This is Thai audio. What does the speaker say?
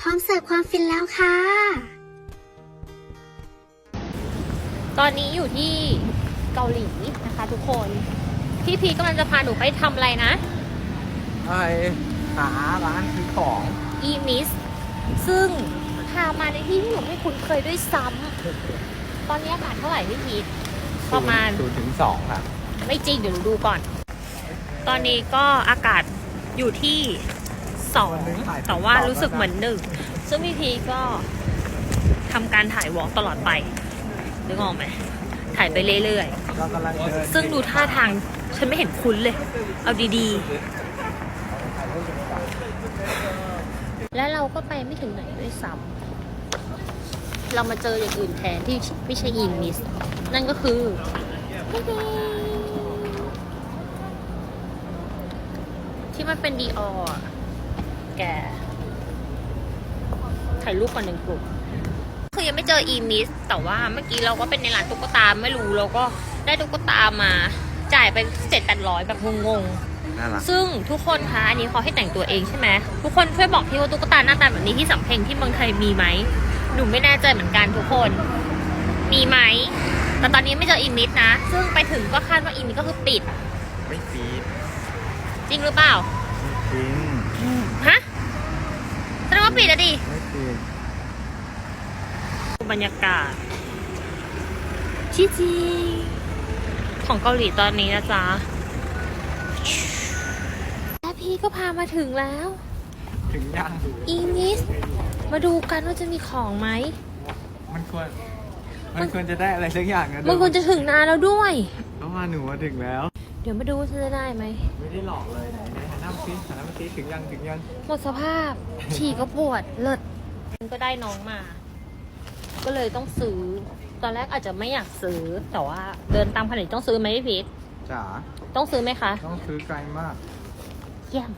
พร้อมเสิร์ฟความฟินแล้วค่ะ ตอนนี้อยู่ที่เกาหลีนะคะทุกคน พี่พีกำลังจะพาหนูไปทำอะไรนะไปหาร้านซื้อของ e m i s ซึ่งพามาในที่ที่หนูไม่คุ้นเคยด้วยซ้ำ ตอนนี้อากาศเท่าไหร่พี่พีทประมาณ ศูนย์ถึงสองค่ะ ไม่จริงเดี๋ยวหนูดูก่อน ตอนนี้ก็อากาศอยู่ที่ สองแต่ว่ารู้สึกเหมือนหนึ่งซึ่งพี่พีก็ทำการถ่ายวอล์กตลอดไปนึกออกไหมถ่ายไปเรื่อยเรากำลังเดินๆซึ่งดูท่าทางฉันไม่เห็นคุ้นเลย เอาดีๆ และเราก็ไปไม่ถึงไหนด้วยซ้ำเรามาเจออย่างอื่นแทนที่ไม่ใช่อินมิส นั่นก็คือที่มันเป็นดีออ แกถ่ายรูปก่อนหนึ่งกลุ่มคือยังไม่เจออีมิสแต่ว่าเมื่อกี้เราก็เป็นในร้านตุ๊กตาไม่รู้เราก็ได้ตุ๊กตามาจ่ายไปเจ็ดแปดร้อยแบบงงน่ารักๆซึ่งทุกคนคะอันนี้เขาให้แต่งตัวเองใช่ไหมทุกคนช่วยบอกที่ว่าตุ๊กตาหน้าตาแบบนี้ที่สำเพ็งที่เมืองไทยมีไหมหนูไม่แน่ใจเหมือนกันทุกคนมีไหมแต่ตอนนี้ไม่เจออีมิสนะ ซึ่งไปถึงก็คาดว่าอีมิสก็คือปิด ไม่ฟีดจริงหรือเปล่าจริงฮะ แสดงว่าปิดอะดิ ไม่ฟีดบรรยากาศชิจีของเกาหลีตอนนี้นะจ๊ะและพี่ก็พามาถึงแล้ว ถึงยังอีมิส มาดูกันว่าจะมีของไหม มันควร มันควรจะได้อะไรสักอย่างนะมันควรจะถึงนานแล้วด้วยเพราะว่าหนูมาถึงแล้ว เดี๋ยวมาดูว่าฉันจะได้ไหม ไม่ได้หลอกเลยไหนไหนหันหน้ามาซิหันหน้ามาซิถึงยังถึงยังหมดสภาพ ฉี่ก็ปวดเลิศก็ได้น้องมา ก็เลยต้องซื้อ ตอนแรกอาจจะไม่อยากซื้อ แต่ว่าเดินตามผลิตต้องซื้อไหมพี่พีทจ๋าต้องซื้อไหมคะ ต้องซื้อไกลมาก เยี่ยม